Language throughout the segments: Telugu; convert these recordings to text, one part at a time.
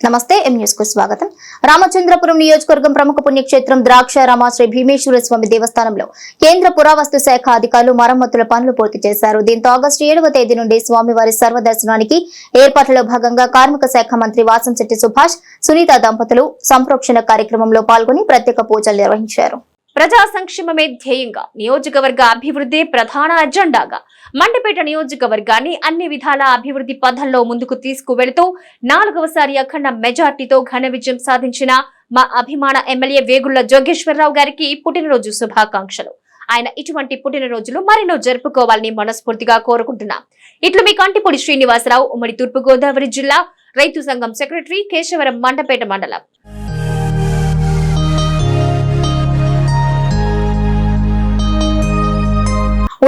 నమస్తే ఎం న్యూస్కు స్వాగతం. రామచంద్రపురం నియోజకవర్గం ప్రముఖ పుణ్యక్షేత్రం ద్రాక్షారామ శ్రీ భీమేశ్వర స్వామి దేవస్థానంలో కేంద్ర పురావస్తు శాఖ అధికారులు మరమ్మతుల పనులు పూర్తి చేశారు. దీంతో ఆగస్టు ఏడవ తేదీ నుండి స్వామివారి సర్వదర్శనానికి ఏర్పాట్లలో భాగంగా కార్మిక శాఖ మంత్రి వాసంశెట్టి సుభాష్ సునీత దంపతులు సంప్రోక్షణ కార్యక్రమంలో పాల్గొని ప్రత్యేక పూజలు నిర్వహించారు. ప్రజా సంక్షేమమే ధ్యేయంగా నియోజకవర్గ అభివృద్ధి ప్రధాన అజెండాగా. మండపేట నియోజకవర్గాన్ని అన్ని విధాల అభివృద్ధి పథంలో ముందుకు తీసుకువెళుతూ నాలుగవసారి అఖండ మెజార్టీతో ఘన విజయం సాధించిన మా అభిమాన ఎమ్మెల్యే వేగుళ్ళ జోగేశ్వరరావు గారికి పుట్టినరోజు శుభాకాంక్షలు. ఆయన ఇటువంటి పుట్టినరోజులు మరెన్నో జరుపుకోవాలని మనస్ఫూర్తిగా కోరుకుంటున్నాం. ఇట్లు మీ కంటిపూడి శ్రీనివాసరావు ఉమ్మడి తూర్పుగోదావరి జిల్లా రైతు సంఘం సెక్రటరీ కేశవరం మండపేట మండలం.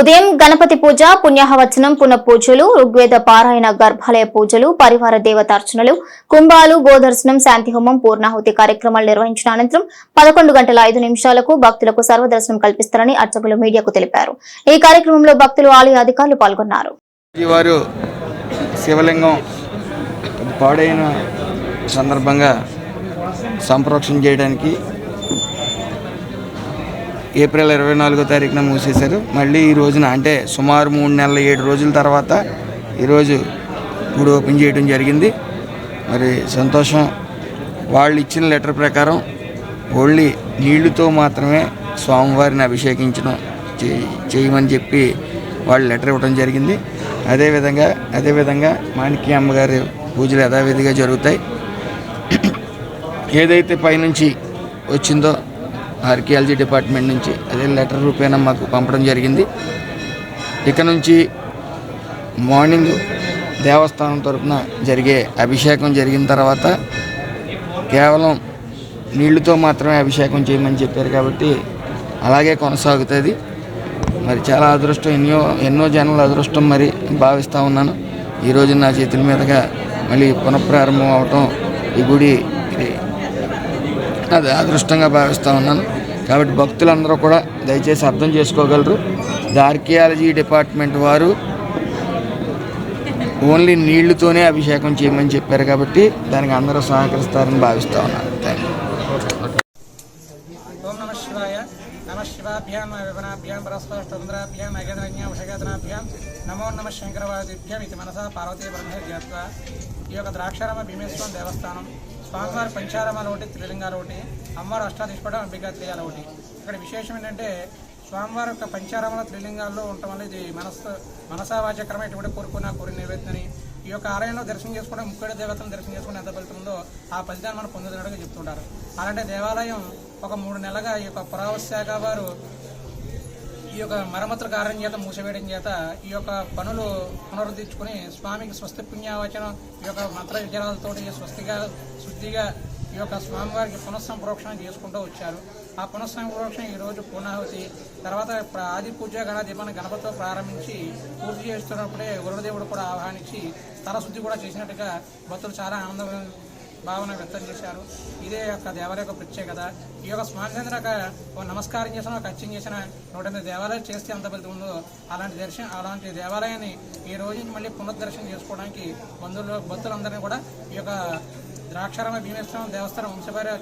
ఉదయం గణపతి పూజ పుణ్యాహవచనం పునఃపూజలు ఋగ్వేద పారాయణ గర్భాలయ పూజలు పరివార దేవతార్చనలు కుంభాలు గోదర్శనం శాంతిహోమం పూర్ణాహుతి కార్యక్రమాలు నిర్వహించిన అనంతరం పదకొండు గంటల ఐదు నిమిషాలకు భక్తులకు సర్వదర్శనం కల్పిస్తారని అర్చకులు మీడియాకు తెలిపారు. ఈ కార్యక్రమంలో భక్తులు ఆలయ అధికారులు పాల్గొన్నారు. శివలింగం పాడైన సందర్భంగా సంప్రోక్షణ చేయడానికి ఏప్రిల్ ఇరవై నాలుగో తారీఖున మూసేశారు. మళ్ళీ ఈ రోజున అంటే సుమారు మూడు నెలల ఏడు రోజుల తర్వాత ఈరోజు గుడి ఓపెన్ చేయడం జరిగింది. మరి సంతోషం వాళ్ళు ఇచ్చిన లెటర్ ప్రకారం ఓన్లీ నీళ్ళతో మాత్రమే స్వామివారిని అభిషేకించడం చే- చేయమని చెప్పి వాళ్ళు లెటర్ ఇవ్వడం జరిగింది. అదేవిధంగా అదేవిధంగా మాణిక్య అమ్మగారి పూజలు యథావిధిగా జరుగుతాయి. ఏదైతే పైనుంచి వచ్చిందో ఆర్కియాలజీ డిపార్ట్మెంట్ నుంచి అదే లెటర్ రూపేణా మాకు పంపడం జరిగింది. ఇక నుంచి మార్నింగ్ దేవస్థానం తరపున జరిగే అభిషేకం జరిగిన తర్వాత కేవలం నీళ్ళతో మాత్రమే అభిషేకం చేయమని చెప్పారు కాబట్టి అలాగే కొనసాగుతుంది. మరి చాలా అదృష్టం ఎన్నో ఎన్నో జనాల అదృష్టం మరి భావిస్తూ ఉన్నాను. ఈరోజు నా చేతుల మీదుగా మళ్ళీ పునఃప్రారంభం అవటం ఈ గుడి అది అదృష్టంగా భావిస్తూ ఉన్నాను. కాబట్టి భక్తులందరూ కూడా దయచేసి అర్థం చేసుకోగలరు. ద ఆర్కియాలజీ డిపార్ట్మెంట్ వారు ఓన్లీ నీళ్ళతోనే అభిషేకం చేయమని చెప్పారు కాబట్టి దానికి అందరూ సహకరిస్తారని భావిస్తూ ఉన్నాను. థ్యాంక్ యూ శివాభ్యాం వివనాభ్యాం నమో నమ శంకరవాదిభ్యం ఇది మనసా పార్వతీ బ్రహ్మే జ్ఞాత్వ ఈ యొక్క ద్రాక్షారామ భీమేశ్వరం దేవస్థానం. స్వామివారి పంచారామాలు ఒకటి త్రిలింగాలు ఒకటి అమ్మవారు అష్టాదిష్పడం అంబికా త్రియాలు ఒకటి. ఇక్కడ విశేషం ఏంటంటే స్వామివారి యొక్క పంచారామాల త్రిలింగాల్లో ఉండటం వల్ల ఇది మనస్సు మనసావాచక్రమ ఎటువంటి కోరుకున్నా కోరిన నివేదనని ఈ యొక్క ఆలయంలో దర్శనం చేసుకోవడం ముక్కడి దేవతలను దర్శనం చేసుకుని ఎంత ఫలితం ఆ ఫలితాన్ని మనం పొందుతున్నట్టుగా చెప్తుంటారు. అలాంటి దేవాలయం ఒక మూడు నెలలుగా ఈ యొక్క పురావశాఖ వారు ఈ యొక్క మరమ్మతుల కారణం చేత మూసివేయడం చేత ఈ యొక్క పనులు పునరుద్ధరించుకుని స్వామికి స్వస్తి పుణ్యావచనం ఈ యొక్క మంత్ర విజయాలతోటి స్వస్తిగా శుద్ధిగా ఈ యొక్క స్వామివారికి పునఃసంప్రోక్షణ చేసుకుంటూ వచ్చారు. ఆ పునఃసంప్రోక్షణ ఈ రోజు పూర్ణాహుతి. తర్వాత ఆది పూజ గణదీపాన్ని గణపతితో ప్రారంభించి పూర్తి చేస్తున్నప్పుడే గురుదేవుడు కూడా ఆహ్వానించి స్థల శుద్ధి కూడా చేసినట్టుగా భక్తులు చాలా ఆనందం భావన వ్యక్తం చేశారు. ఇదే యొక్క దేవాలయ యొక్క ప్రత్యేకత ఈ యొక్క స్వామిచంద్ర ఓ నమస్కారం చేసిన ఒక అర్చన చేసిన నూట ఎనిమిది దేవాలయాలు చేస్తే ఎంత ఫలితం ఉందో అలాంటి దర్శనం అలాంటి దేవాలయాన్ని ఈ రోజు మళ్ళీ పునర్దర్శనం చేసుకోవడానికి బంధువులు భక్తులందరినీ కూడా ఈ యొక్క ద్రాక్షారామ భీమేశ్వరం దేవస్థానం వంశభార్య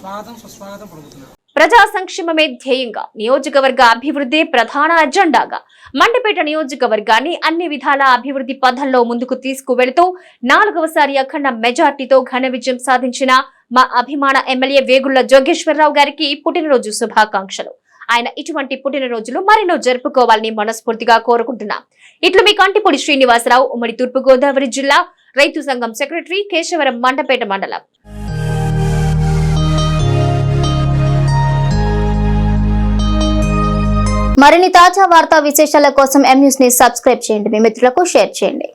స్వాగతం సుస్వాగతం పలుకుతున్నారు ప్రజా సంక్షేమమే ధ్యేయంగా నియోజకవర్గ అభివృద్ధి ప్రధాన అజెండాగా మండపేట నియోజకవర్గాన్ని అన్ని విధాల అభివృద్ధి పథంలో ముందుకు తీసుకువెళుతూ నాలుగవసారి అఖండ మెజార్టీతో ఘన విజయం సాధించిన మా అభిమాన ఎమ్మెల్యే వేగుళ్ళ జోగేశ్వరరావు గారికి పుట్టినరోజు శుభాకాంక్షలు. ఆయన ఇటువంటి పుట్టినరోజులు మరెన్నో జరుపుకోవాలని మనస్ఫూర్తిగా కోరుకుంటున్నాం. ఇట్లు మీ కంటిపూడి శ్రీనివాసరావు ఉమ్మడి తూర్పుగోదావరి జిల్లా రైతు సంఘం సెక్రటరీ కేశవరం మండపేట మండలం. మరిన్ని తాజా వార్తా విశేషాల కోసం ఎం న్యూస్ని సబ్స్క్రైబ్ చేయండి. మీ మిత్రులకు షేర్ చేయండి.